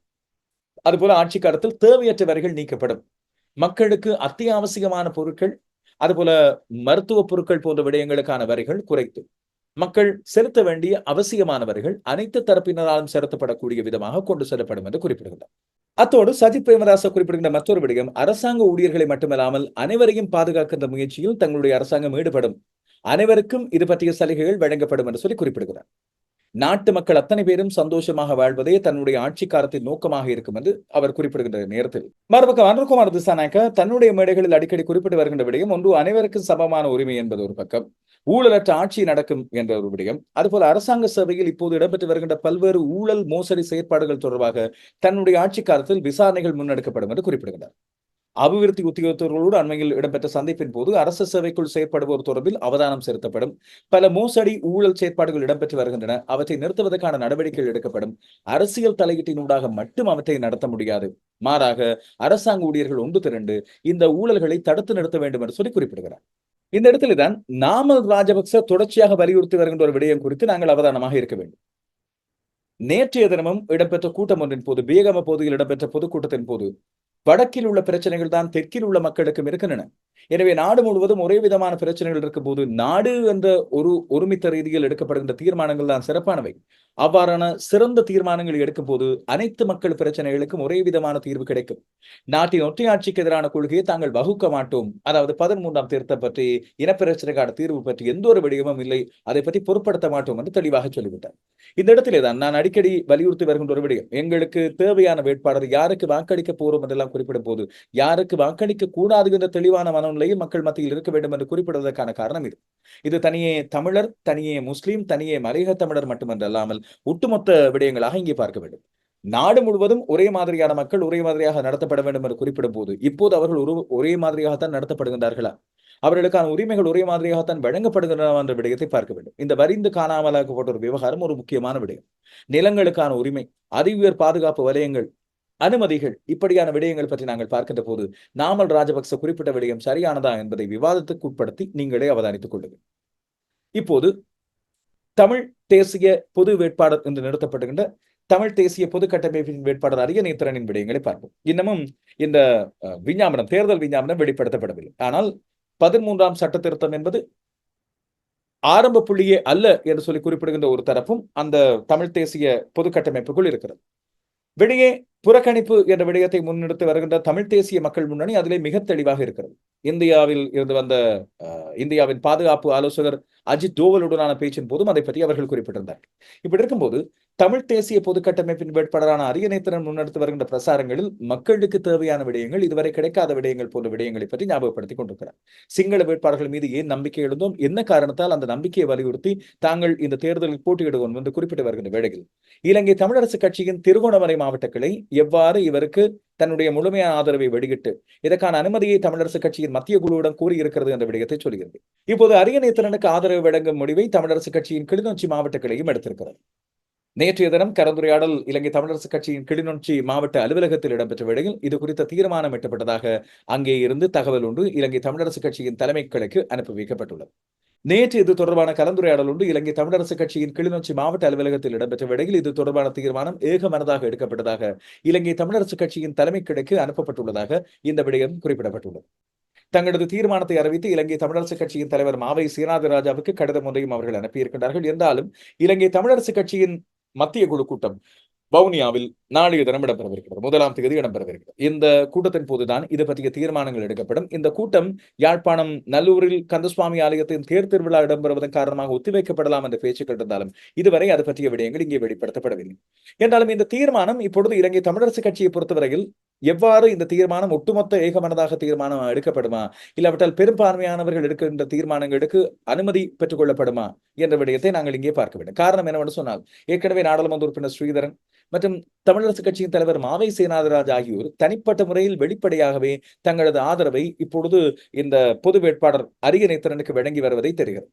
அதுபோல ஆட்சி காலத்தில் தேவையற்ற வரிகள் நீக்கப்படும். மக்களுக்கு அத்தியாவசியமான பொருட்கள் அதுபோல மருத்துவ பொருட்கள் போன்ற விடயங்களுக்கான வரிகள் குறைத்து. மக்கள் செலுத்த வேண்டிய அவசியமானவர்கள் அனைத்து தரப்பினராலும் செலுத்தப்படக்கூடிய விதமாக கொண்டு செல்லப்படும் என்று குறிப்பிடுகிறார் அத்தோடு சஜித் பிரேமதாச குறிப்பிடுகின்ற மற்றொரு விடயம் அரசாங்க ஊழியர்களை மட்டுமல்லாமல் அனைவரையும் பாதுகாக்கின்ற முயற்சியில் தங்களுடைய அரசாங்கம் ஈடுபடும். அனைவருக்கும் இது பற்றிய சலுகைகள் வழங்கப்படும் என்று சொல்லி குறிப்பிடுகிறார். நாட்டு மக்கள் அத்தனை பேரும் சந்தோஷமாக வாழ்வதே தன்னுடைய ஆட்சி காலத்தின் நோக்கமாக இருக்கும் என்று அவர் குறிப்பிடுகின்ற நேரத்தில். மறுபக்கம் அனுர்குமார் திசாநாயக்க தன்னுடைய மேடைகளில் அடிக்கடி குறிப்பிட்டு வருகின்ற விடயம் ஒன்று அனைவருக்கும் சமமான உரிமை என்பது ஒரு பக்கம். ஊழலற்ற ஆட்சி நடக்கும் என்ற ஒரு விடயம். அதுபோல அரசாங்க சேவையில் இப்போது இடம்பெற்று வருகின்ற பல்வேறு ஊழல் மோசடி செயற்பாடுகள் தொடர்பாக தன்னுடைய ஆட்சி காலத்தில் விசாரணைகள் முன்னெடுக்கப்படும் என்று குறிப்பிடுகிறார் அபிவிருத்தி உத்தியோகத்தர்களோடு அண்மையில் இடம்பெற்ற சந்திப்பின் போது அரசு சேவைக்குள் செயற்படுவோர் தொடர்பில் அவதானம் செலுத்தப்படும். பல மோசடி ஊழல் செயற்பாடுகள் இடம்பெற்று வருகின்றன. அவற்றை நிறுத்துவதற்கான நடவடிக்கைகள் எடுக்கப்படும். அரசியல் தலையீட்டினூடாக மட்டும் அவற்றை நடத்த முடியாது. மாறாக அரசாங்க ஊழியர்கள் ஒன்று திரண்டு இந்த ஊழல்களை தடுத்து நிறுத்த வேண்டும் என்று சொல்லி குறிப்பிடுகிறார். இந்த இடத்துல தான் நாமல் ராஜபக்ச தொடர்ச்சியாக வலியுறுத்தி வருகின்ற ஒரு விடயம் குறித்து நாங்கள் அவதானமாக இருக்க வேண்டும். நேற்றைய தினமும் இடம்பெற்ற கூட்டம் ஒன்றின் போது பேகம பகுதியில் இடம்பெற்ற பொதுக்கூட்டத்தின் போது வடக்கில் உள்ள பிரச்சனைகள் தான் தெற்கில் உள்ள மக்களுக்கும் இருக்கின்றன. எனவே நாடு முழுவதும் ஒரே விதமான பிரச்சனைகள் இருக்கும் போது நாடு என்ற ஒரு ஒருமித்த ரீதியில் எடுக்கப்படுகின்ற தீர்மானங்கள் தான் சிறப்பானவை. அவ்வாறான சிறந்த தீர்மானங்கள் எடுக்கும் போது அனைத்து மக்கள் பிரச்சனைகளுக்கும் ஒரே விதமான தீர்வு கிடைக்கும். நாட்டின் ஒற்றையாட்சிக்கு எதிரான கொள்கையை தாங்கள் வகுக்க மாட்டோம். அதாவது பதிமூன்றாம் திருத்தம் பற்றி இனப்பிரச்சனைக்கான தீர்வு பற்றி எந்த ஒரு விடயமும் இல்லை. அதை பற்றி பொருட்படுத்த மாட்டோம் என்று தெளிவாக சொல்லிவிட்டார். இந்த இடத்திலே தான் நான் அடிக்கடி வலியுறுத்தி வருகின்ற ஒரு விடயம். எங்களுக்கு தேவையான வேட்பாளர் யாருக்கு வாக்களிக்க போறோம் என்றெல்லாம் குறிப்பிடும் போது யாருக்கு வாக்களிக்க கூடாது என்ற தெளிவான மனநிலையில் மக்கள் மத்தியில் இருக்க வேண்டும் என்று குறிப்பிடுவதற்கான காரணம் இது. இது தனியே தமிழர் தனியே முஸ்லீம் தனியே மலையக தமிழர் மட்டுமன்றல்லாமல் ஒட்டுமொத்த விடயங்களாக இங்கே பார்க்க வேண்டும். நாடு முழுவதும் ஒரே மாதிரியான மக்கள் ஒரே மாதிரியாக நடத்தப்பட வேண்டும் என்று குறிப்பிடும் போது இப்போது அவர்கள் ஒரு ஒரே மாதிரியாகத்தான் நடத்தப்படுகின்றார்களா? அவர்களுக்கான உரிமைகள் ஒரே மாதிரியாகத்தான் வழங்கப்படுகின்றன என்ற விடயத்தை பார்க்க வேண்டும். இந்த வரிந்து காணாமலாக்கப்பட்ட ஒரு விவகாரம் ஒரு முக்கியமான விடயம். நிலங்களுக்கான உரிமை அதிஉயர் பாதுகாப்பு வலயங்கள் அனுமதிகள் இப்படியான விடயங்கள் பற்றி நாங்கள் பார்க்கின்ற போது நாமல் ராஜபக்ச குறிப்பிட்ட விடயம் சரியானதா என்பதை விவாதத்துக்கு உட்படுத்தி நீங்களே அவதானித்துக் கொள்ளுங்கள். இப்போது தமிழ் தேசிய பொது வேட்பாளர் என்று நிறுத்தப்படுகின்ற தமிழ் தேசிய பொது கட்டமைப்பின் வேட்பாளர் அரிய நேத்திரனின் விடயங்களை பார்ப்போம். இன்னமும் இந்த விஞ்ஞாபனம் தேர்தல் விஞ்ஞாபனம் வெளிப்படுத்தப்படவில்லை. ஆனால் பதிமூன்றாம் சட்ட திருத்தம் என்பது ஆரம்ப புள்ளியே அல்ல என்று சொல்லி குறிப்பிடுகின்ற ஒரு தரப்பும் அந்த தமிழ் தேசிய பொது கட்டமைப்புக்குள் இருக்கிறது. வெளியே புறக்கணிப்பு என்ற விடயத்தை முன்னெடுத்து வருகின்ற தமிழ் தேசிய மக்கள் முன்னணி அதிலே மிக தெளிவாக இருக்கிறது. இந்தியாவில் இருந்து வந்த இந்தியாவின் பாதுகாப்பு ஆலோசகர் அஜித் டோவலுடனான பேச்சின் போதும் அதை பற்றி அவர்கள் குறிப்பிட்டிருந்தார்கள். இப்படி இருக்கும்போது தமிழ் தேசிய பொது கட்டமைப்பின் வேட்பாளரான அரியநேத்திரன் முன்னெடுத்து வருகின்ற பிரசாரங்களில் மக்களுக்கு தேவையான விடயங்கள் இதுவரை கிடைக்காத விடயங்கள் போன்ற விடயங்களை பற்றி ஞாபகப்படுத்திக் கொண்டிருக்கிறார். சிங்கள வேட்பாளர்கள் மீது ஏன் நம்பிக்கை எழுந்தோம்? என்ன காரணத்தால் அந்த நம்பிக்கையை வலியுறுத்தி தாங்கள் இந்த தேர்தலில் போட்டியிடுவோம் என்று குறிப்பிட்டு வருகின்ற வேளையில் இலங்கை தமிழரசு கட்சியின் திருகோணமலை மாவட்ட கிளை எவ்வாறு இவருக்கு தன்னுடைய முழுமையான ஆதரவை வெளியிட்டு இதற்கான அனுமதியை தமிழரசு கட்சியின் மத்திய குழுவிடம் கூறியிருக்கிறது என்ற விடயத்தை சொல்கிறது. இப்போது அரியணைத்திறனுக்கு ஆதரவு வழங்கும் முடிவை தமிழரசு கட்சியின் கிளிநொச்சி மாவட்ட கிளையும் எடுத்திருக்கிறது. நேற்றைய தினம் கலந்துரையாடல் இலங்கை தமிழரசு கட்சியின் கிளிநொச்சி மாவட்ட அலுவலகத்தில் இடம்பெற்ற வேளையில் இது குறித்த தீர்மானம் எட்டப்பட்டதாக அங்கே இருந்து தகவல் ஒன்று இலங்கை தமிழரசு கட்சியின் தலைமை கிளைக்கு அனுப்பி வைக்கப்பட்டுள்ளது. நேற்று இது தொடர்பான கலந்துரையாடல் ஒன்று இலங்கை தமிழரசு கட்சியின் கிளிநொச்சி மாவட்ட அலுவலகத்தில் இடம்பெற்ற வேளையில் இது தொடர்பான தீர்மானம் ஏகமனதாக எடுக்கப்பட்டதாக இலங்கை தமிழரசு கட்சியின் தலைமை கிடைக்கு அனுப்பப்பட்டுள்ளதாக இந்த விடயம் குறிப்பிடப்பட்டுள்ளது. தங்களது தீர்மானத்தை அறிவித்து இலங்கை தமிழரசு கட்சியின் தலைவர் மாவை சீனாதிராஜாவுக்கு கடிதம் ஒன்றையும் அவர்கள் அனுப்பியிருக்கின்றார்கள். என்றாலும் இலங்கை தமிழரசு கட்சியின் மத்திய குழு கூட்டம் வவுனியாவில் நாளைய தினம் இடம்பெறவிருக்கிறது. முதலாம் தேதி இடம்பெறவிருக்கிறது. இந்த கூட்டத்தின் போதுதான் இது பற்றிய தீர்மானங்கள் எடுக்கப்படும். இந்த கூட்டம் யாழ்ப்பாணம் நல்லூரில் கந்தசுவாமி ஆலயத்தின் தேர் திருவிழா இடம்பெறுவதன் காரணமாக ஒத்திவைக்கப்படலாம் என்ற பேச்சுக்கள் இருந்தாலும் இதுவரை அது பற்றிய விடயங்கள் இங்கே வெளிப்படுத்தப்படவில்லை. என்றாலும் இந்த தீர்மானம் இப்பொழுது இலங்கை தமிழரசு கட்சியை பொறுத்தவரையில் எவ்வாறு இந்த தீர்மானம் ஒட்டுமொத்த ஏகமனதாக தீர்மானம் எடுக்கப்படுமா? இல்லாவிட்டால் பெரும்பான்மையானவர்கள் எடுக்கின்ற தீர்மானங்களுக்கு அனுமதி பெற்றுக் கொள்ளப்படுமா என்ற விடயத்தை நாங்கள் இங்கே பார்க்க வேண்டும். காரணம் என்னவென்று சொன்னால் ஏற்கனவே நாடாளுமன்ற உறுப்பினர் ஸ்ரீதரன் மற்றும் தமிழரசு கட்சியின் தலைவர் மாவை சேனாதராஜ் ஆகியோர் தனிப்பட்ட முறையில் வெளிப்படையாகவே தங்களது ஆதரவை இப்பொழுது இந்த பொது வேட்பாளர் அரியநேத்திரனுக்கு வழங்கி வருவதை தெரிகிறது.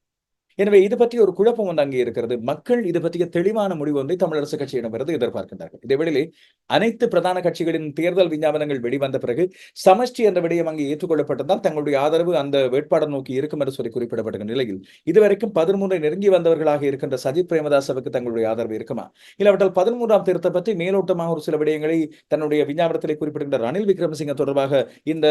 எனவே இது பற்றி ஒரு குழப்பம் வந்து அங்கே இருக்கிறது. மக்கள் இது பற்றிய தெளிவான முடிவு வந்து தமிழரசு கட்சியிடமிருந்து எதிர்பார்க்கின்றார்கள். இதேவேளையிலே அனைத்து பிரதான கட்சிகளின் தேர்தல் விஞ்ஞாபனங்கள் வெளிவந்த பிறகு சமஷ்டி என்ற விடயம் அங்கே ஏற்றுக்கொள்ளப்பட்டதால் தங்களுடைய ஆதரவு அந்த வேட்பாளர் நோக்கி இருக்கும் என்று சொல்லி குறிப்பிடப்பட்ட நிலையில் இதுவரைக்கும் பதிமூன்றை நெருங்கி வந்தவர்களாக இருக்கின்ற சஜித் பிரேமதாசவுக்கு தங்களுடைய ஆதரவு இருக்குமா? இல்லாவிட்டால் பதிமூன்றாம் திருத்தம் பற்றி மேலோட்டமாக ஒரு சில விடயங்களை தன்னுடைய விஞ்ஞாபனத்திலே குறிப்பிடுகின்ற ரணில் விக்ரமசிங்க தொடர்பாக இந்த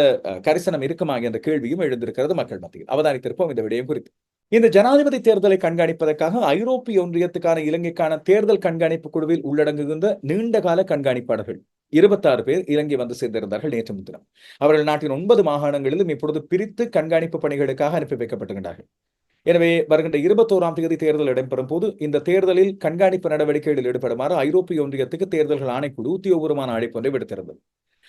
கரிசனம் இருக்குமா என்ற கேள்வியும் எழுந்திருக்கிறது மக்கள் மத்தியில். அவதானித்திருப்போம் இந்த விடயம் குறித்து. இந்த ஜனாதிபதி தேர்தலை கண்காணிப்பதற்காக ஐரோப்பிய ஒன்றியத்துக்கான இலங்கைக்கான தேர்தல் கண்காணிப்பு குழுவில் உள்ளடங்குகின்ற நீண்டகால கண்காணிப்பாளர்கள். இருபத்தாறு பேர் இலங்கை வந்து சேர்ந்திருந்தார்கள் நேற்று முன்தினம். அவர்கள் நாட்டின் ஒன்பது மாகாணங்களிலும் இப்பொழுது பிரித்து கண்காணிப்பு பணிகளுக்காக அனுப்பி வைக்கப்பட்டிருக்கின்றார்கள். எனவே வருகின்ற இருபத்தோராம் தேதி தேர்தல் இடம்பெறும் போது இந்த தேர்தலில் கண்காணிப்பு நடவடிக்கைகளில் ஈடுபடுமாறு ஐரோப்பிய ஒன்றியத்துக்கு தேர்தல்கள் ஆணைக்குழு உத்தியோகபூர்வமான அழைப்பு ஒன்றை விடுத்திருந்தது.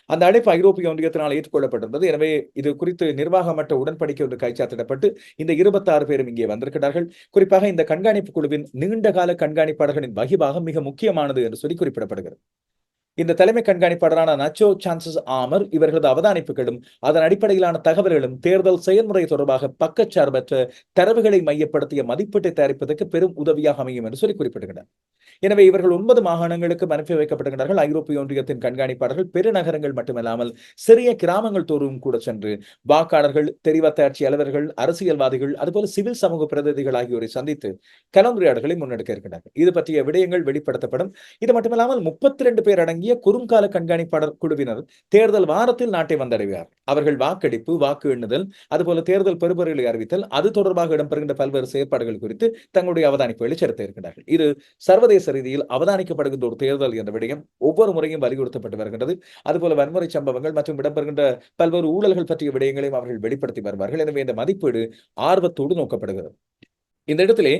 அந்த அழைப்பு ஐரோப்பிய ஒன்றியத்தினால் ஏற்றுக்கொள்ளப்பட்டிருந்தது. எனவே இது குறித்து நிர்வாக மட்ட உடன்படிக்கை ஒன்று கைச்சாத்திடப்பட்டு இந்த இருபத்தாறு பேரும் இங்கே வந்திருக்கிறார்கள். குறிப்பாக இந்த கண்காணிப்பு குழுவின் நீண்டகால கண்காணிப்பாளர்களின் வகிபாகம் மிக முக்கியமானது என்று சொல்லி குறிப்பிடப்படுகிறது. இந்த தலைமை கண்காணிப்பாளரான நச்சோ சான்சஸ் ஆமர் இவர்களது அவதானிப்புகளும் அதன் அடிப்படையிலான தகவல்களும் தேர்தல் செயல்முறை தொடர்பாக பக்கச்சார்பற்ற தரவுகளை மையப்படுத்திய மதிப்பீட்டை தயாரிப்பதற்கு பெரும் உதவியாக அமையும் என்று சொல்லி குறிப்பிடுகின்றனர். எனவே இவர்கள் ஒன்பது மாகாணங்களுக்கு அனுப்பி வைக்கப்படுகிறார்கள் ஐரோப்பிய ஒன்றியத்தின் கண்காணிப்பாளர்கள் பெருநகரங்கள் மட்டுமல்லாமல் சிறிய கிராமங்கள் தோறும் கூட சென்று வாக்காளர்கள் தெரிவத்தாட்சி அலுவலர்கள் அரசியல்வாதிகள் அதுபோல சிவில் சமூக பிரதிநிதிகள் ஆகியோரை சந்தித்து கலந்துரையாடல்களை முன்னெடுக்க இருக்கிறார்கள் இது பற்றிய விடயங்கள் வெளிப்படுத்தப்படும். இது மட்டுமல்லாமல் முப்பத்தி ரெண்டு பேர் அடங்கி அடங்கிய குறுங்கால கண்காணிப்பாளர் குழுவினர் தேர்தல் வாரத்தில் நாட்டை வந்தடைவார். அவர்கள் வாக்கெடுப்பு வாக்கு எண்ணுதல் அதுபோல தேர்தல் பெறுபவர்களை அறிவித்தல் அது தொடர்பாக இடம்பெறுகின்ற பல்வேறு செயற்பாடுகள் குறித்து தங்களுடைய அவதானிப்புகளை செலுத்த இது சர்வதேச ரீதியில் அவதானிக்கப்படுகின்ற ஒரு தேர்தல் என்ற விடயம் ஒவ்வொரு முறையும் வலியுறுத்தப்பட்டு வருகின்றது. அதுபோல வன்முறை சம்பவங்கள் மற்றும் இடம்பெறுகின்ற பல்வேறு ஊழல்கள் பற்றிய விடயங்களையும் அவர்கள் வெளிப்படுத்தி வருவார்கள். எனவே இந்த மதிப்பீடு ஆர்வத்தோடு நோக்கப்படுகிறது. இந்த இடத்திலே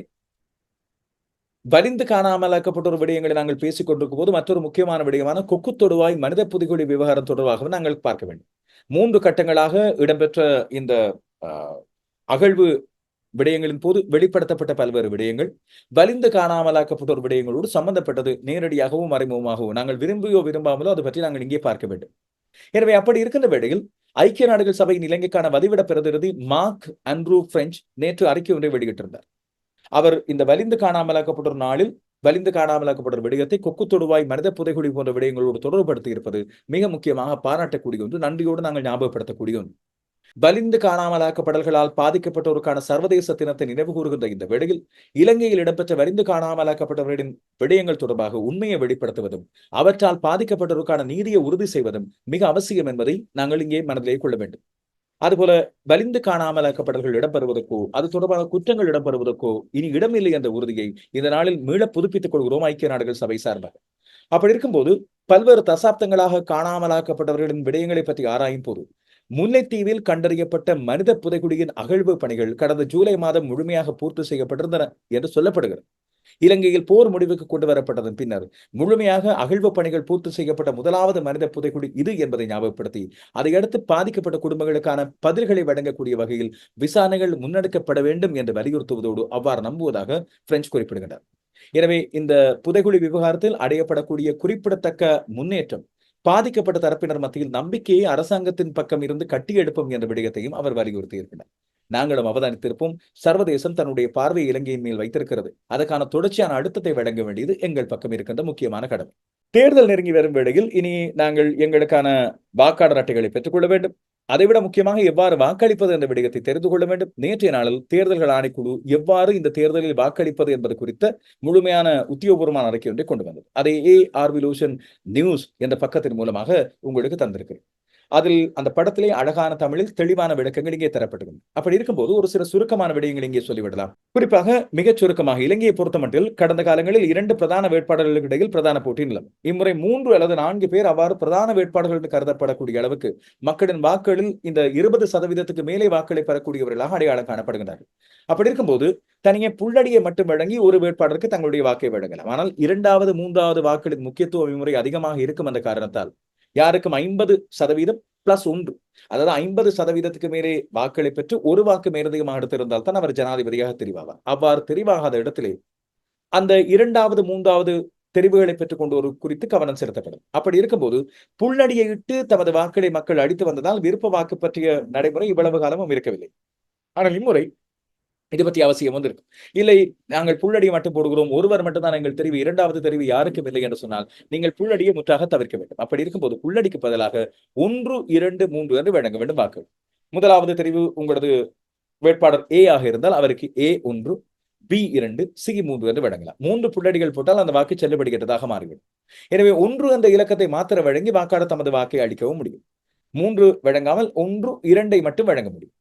வலிந்து காணாமலாக்கப்பட்ட ஒரு விடயங்களை நாங்கள் பேசிக் கொண்டிருக்கும் போது மற்றொரு முக்கியமான விடயமான கொக்கு தொடுவாய் மனித புதுகுழி விவகாரம் தொடர்பாகவும் நாங்கள் பார்க்க வேண்டும். மூன்று கட்டங்களாக இடம்பெற்ற இந்த அகழ்வு விடயங்களின் போது வெளிப்படுத்தப்பட்ட பல்வேறு விடயங்கள் வலிந்து காணாமலாக்கப்பட்ட ஒரு விடயங்களோடு சம்பந்தப்பட்டது நேரடியாகவும் மறைமுகமாகவும் நாங்கள் விரும்பியோ விரும்பாமலோ அது பற்றி நாங்கள் இங்கே பார்க்க வேண்டும். எனவே அப்படி இருக்கின்ற வேளையில் ஐக்கிய நாடுகள் சபையின் இலங்கைக்கான வதிவிட பிரதிநிதி மார்க் அண்ட்ரூ பிரெஞ்ச் நேற்று அறிக்கை ஒன்றை வெளியிட்டிருந்தார். அவர் இந்த வலிந்து காணாமலாக்கப்பட்டோர் நாளில் வலிந்து காணாமலாக்கப்பட்ட விடயத்தை கொக்கு தொடுவாய் மனித புதைகுழி போன்ற விடயங்களோடு தொடர்புபடுத்தி இருப்பது மிக முக்கியமாக பாராட்டக்கூடிய ஒன்று நன்றியோடு நாங்கள் ஞாபகப்படுத்தக்கூடிய ஒன்று வலிந்து காணாமலாக்கப்படல்களால் பாதிக்கப்பட்டோருக்கான சர்வதேச தினத்தை நினைவு கூறுகின்ற இந்த வேளையில் இலங்கையில் இடம்பெற்ற வலிந்து காணாமலாக்கப்பட்டவர்களின் விடயங்கள் தொடர்பாக உண்மையை வெளிப்படுத்துவதும் அவற்றால் பாதிக்கப்பட்டோருக்கான நீதியை உறுதி செய்வதும் மிக அவசியம் என்பதை நாங்கள் இங்கே மனதிலே கொள்ள வேண்டும். அதுபோல வலிந்து காணாமலாக்கப்படல்கள் இடம்பெறுவதற்கோ அது தொடர்பான குற்றங்கள் இடம்பெறுவதற்கோ இனி இடமில்லை என்ற உறுதியை இந்த நாளில் மீள புதுப்பித்துக் கொள்கிறோம். ஐக்கிய நாடுகள் சபை சார்பாக. அப்படி இருக்கும்போது பல்வேறு தசாப்தங்களாக காணாமலாக்கப்பட்டவர்களின் விடயங்களை பற்றி ஆராயும் போது முல்லைத்தீவில் கண்டறியப்பட்ட மனித புதைகுடியின் அகழ்வு பணிகள் கடந்த ஜூலை மாதம் முழுமையாக பூர்த்தி செய்யப்பட்டிருந்தன என்று சொல்லப்படுகிறது. இலங்கையில் போர் முடிவுக்கு கொண்டு வரப்பட்டதன் பின்னர் முழுமையாக அகழ்வு பணிகள் பூர்த்தி செய்யப்பட்ட முதலாவது மனித புதைக்குழி இது என்பதை ஞாபகப்படுத்தி அதையடுத்து பாதிக்கப்பட்ட குடும்பங்களுக்கான பதில்களை வழங்கக்கூடிய வகையில் விசாரணைகள் முன்னெடுக்கப்பட வேண்டும் என்று வலியுறுத்துவதோடு அவ்வாறு நம்புவதாக பிரெஞ்சு குறிப்பிடுகின்றனர் எனவே இந்த புதைகுழி விவகாரத்தில் அடையப்படக்கூடிய குறிப்பிடத்தக்க முன்னேற்றம் பாதிக்கப்பட்ட தரப்பினர் மத்தியில் நம்பிக்கையை அரசாங்கத்தின் பக்கம் இருந்து கட்டியெடுப்போம் என்ற விடயத்தையும் அவர் வலியுறுத்தியிருக்கிறார். நாங்களும் அவதானித்திருப்போம். சர்வதேசம் தன்னுடைய பார்வை இலங்கையின் மேல் வைத்திருக்கிறது. அதற்கான தொடர்ச்சியான அழுத்தத்தை வழங்க வேண்டியது எங்கள் பக்கம் இருக்கின்ற முக்கியமான கடமை. தேர்தல் நெருங்கி வரும் வேளையில் இனி நாங்கள் எங்களுக்கான வாக்காளர் அட்டைகளை பெற்றுக்கொள்ள வேண்டும். அதைவிட முக்கியமாக எவ்வாறு வாக்களிப்பது என்ற விடயத்தை தெரிந்து கொள்ள வேண்டும். நேற்றைய நாளில் தேர்தல்கள் ஆணைக்குழு எவ்வாறு இந்த தேர்தலில் வாக்களிப்பது என்பது குறித்த முழுமையான உத்தியோகபூர்வமான அறிக்கை ஒன்றை கொண்டு வந்தது. அதை ஏ ஆர் விலூஷன் நியூஸ் என்ற பக்கத்தின் மூலமாக உங்களுக்கு தந்திருக்கிறேன். அதில் அந்த படத்திலே அழகான தமிழில் தெளிவான விளக்கங்கள் இங்கே தரப்பட்டிருக்கும் அப்படி இருக்கும்போது ஒரு சில சுருக்கமான விடயங்கள் இங்கே சொல்லிவிடலாம். குறிப்பாக மிகச் சுருக்கமாக இலங்கையை பொறுத்தமட்டில் கடந்த காலங்களில் இரண்டு பிரதான வேட்பாளர்களுக்கு இடையில் பிரதான போட்டி நிலம் இம்முறை மூன்று அல்லது நான்கு பேர் அவ்வாறு பிரதான வேட்பாளர்கள் என்று கருதப்படக்கூடிய அளவுக்கு மக்களின் வாக்குகளில் இந்த இருபது சதவீதத்துக்கு மேலே வாக்களை பெறக்கூடியவர்களாக அடையாளம் காணப்படுகின்றார்கள். அப்படி இருக்கும்போது தனியே புள்ளடியை மட்டும் வழங்கி ஒரு வேட்பாளருக்கு தங்களுடைய வாக்கை வழங்கலாம். ஆனால் இரண்டாவது மூன்றாவது வாக்களின் முக்கியத்துவம் இம்முறை அதிகமாக இருக்கும் அந்த காரணத்தால் யாருக்கும் ஐம்பது சதவீதம் பிளஸ் ஒன்று அதாவது ஐம்பது சதவீதத்துக்கு மேலே வாக்களை பெற்று ஒரு வாக்கு மேலதிகமாக எடுத்திருந்தால் தான் அவர் ஜனாதிபதியாக தெரிவாவார். அவ்வாறு தெரிவாகாத இடத்திலே அந்த இரண்டாவது மூன்றாவது தெரிவுகளை பெற்றுக் கொண்டு ஒரு குறித்து கவனம் செலுத்தப்படும். அப்படி இருக்கும்போது புல்நடியை இட்டு தமது வாக்களை மக்கள் அடித்து வந்ததால் விருப்ப வாக்கு பற்றிய நடைமுறை இவ்வளவு காலமும் இருக்கவில்லை. ஆனால் இம்முறை இது பற்றி அவசியம் வந்திருக்கும். இல்லை நாங்கள் புள்ளடி மட்டும் போடுகிறோம். ஒருவர் மட்டும்தான் எங்கள் தெரிவு இரண்டாவது தெரிவு யாருக்கும் இல்லை என்று சொன்னால் நீங்கள் புள்ளடியை முற்றாக தவிர்க்க வேண்டும். அப்படி இருக்கும்போது புள்ளடிக்கு பதிலாக ஒன்று இரண்டு மூன்று என்று வழங்க வேண்டும் வாக்குகள். முதலாவது தெரிவு உங்களது வேட்பாளர் ஏ ஆக இருந்தால் அவருக்கு ஏ ஒன்று பி இரண்டு சி மூன்று என்று வழங்கலாம். மூன்று புள்ளடிகள் போட்டால் அந்த வாக்கு செல்லுபடிக்கிறதாக மாறிவிடும். எனவே ஒன்று அந்த இலக்கத்தை மாத்திர வழங்கி வாக்காளர் தமது வாக்கை அளிக்கவும் முடியும். மூன்று வழங்காமல் ஒன்று இரண்டை மட்டும் வழங்க முடியும்.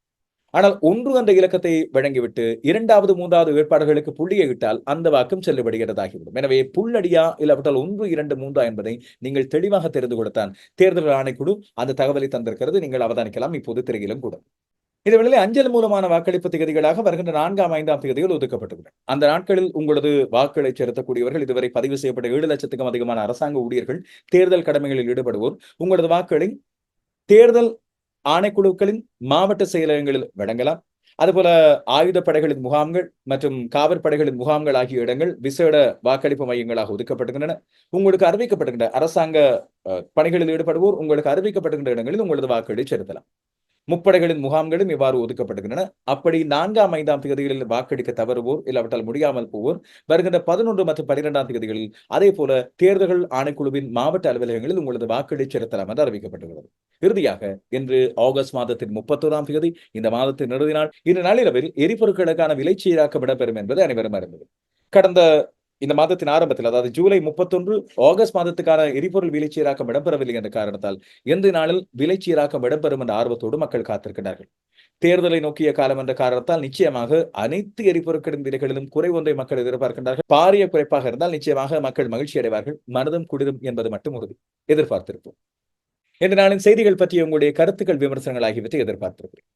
ஆனால் ஒன்று அந்த இலக்கத்தை வழங்கிவிட்டு இரண்டாவது மூன்றாவது வேட்பாளர்களுக்கு புள்ளியை இட்டால் அந்த வாக்கும் செல்லுபடுகிறதாகிவிடும் எனவே புள்ளடியா இல்லாவிட்டால் ஒன்று இரண்டு மூன்றா என்பதை நீங்கள் தெளிவாக தெரிந்து கொடுத்தான் தேர்தல் ஆணைக்குழு அந்த தகவலை தந்திருக்கிறது. நீங்கள் அவதானிக்கலாம். இப்போது திரையிலும் கூட. இந்த அஞ்சல் மூலமான வாக்களிப்பு திகதிகளாக வருகின்ற நான்காம் ஐந்தாம் திகதிகள் ஒதுக்கப்பட்டுள்ளன. அந்த நாட்களில் உங்களது வாக்குகளை செலுத்தக்கூடியவர்கள் இதுவரை பதிவு செய்யப்பட்ட ஏழு லட்சத்துக்கும் அதிகமான அரசாங்க ஊழியர்கள் தேர்தல் கடமைகளில் ஈடுபடுவோர் உங்களது வாக்களை தேர்தல் ஆணைக்குழுக்களின் மாவட்ட செயலகங்களில் வழங்கலாம். அதுபோல ஆயுத படைகளின் முகாம்கள் மற்றும் காவற்படைகளின் முகாம்கள் ஆகிய இடங்கள் விசேட வாக்களிப்பு மையங்களாக ஒதுக்கப்படுகின்றன உங்களுக்கு அறிவிக்கப்படுகின்ற அரசாங்க பணிகளில் ஈடுபடுவோர் உங்களுக்கு அறிவிக்கப்படுகின்ற இடங்களில் உங்களது வாக்குகளை செலுத்தலாம். முப்படைகளின் முகாம்களும் இவ்வாறு ஒதுக்கப்படுகின்றன அப்படி நான்காம் ஐந்தாம் தேதிகளில் வாக்களிக்க தவறுவோர் இல்லாவிட்டால் முடியாமல் போவோர் வருகின்ற பதினொன்று மற்றும் பனிரெண்டாம் தேதிகளில் அதே போல தேர்தல்கள் ஆணைக்குழுவின் மாவட்ட அலுவலகங்களில் உங்களது வாக்களி செலுத்தலாம் என்று அறிவிக்கப்பட்டுள்ளது. இறுதியாக இன்று ஆகஸ்ட் மாதத்தின் முப்பத்தோராம் தேதி இந்த மாதத்தின் இறுதி நாள். இன்று நள்ளிரவில் எரிபொருட்களுக்கான விலை சீராக்கம் இடம்பெறும் என்பது அனைவரும் அறிந்தது கடந்த இந்த மாதத்தின் ஆரம்பத்தில் அதாவது ஜூலை முப்பத்தொன்று ஆகஸ்ட் மாதத்துக்கான எரிபொருள் விலைச்சீராக்கம் இடம்பெறவில்லை என்ற காரணத்தால் எந்த நாளில் விலைச்சீராக்கம் இடம்பெறும் என்ற ஆர்வத்தோடு மக்கள் காத்திருக்கிறார்கள். தேர்தலை நோக்கிய காலம் என்ற காரணத்தால் நிச்சயமாக அனைத்து எரிபொருட்களின் விலைகளிலும் குறைவொன்றை மக்கள் எதிர்பார்க்கின்றார்கள். பாரிய குறைப்பாக இருந்தால் நிச்சயமாக மக்கள் மகிழ்ச்சி அடைவார்கள். மனதும் குளிரும் என்பது மட்டும் உறுதி. எதிர்பார்த்திருப்போம். இந்த நாளின் செய்திகள் பற்றிய உங்களுடைய கருத்துக்கள் விமர்சனங்கள் ஆகியவற்றை எதிர்பார்த்திருக்கிறேன்.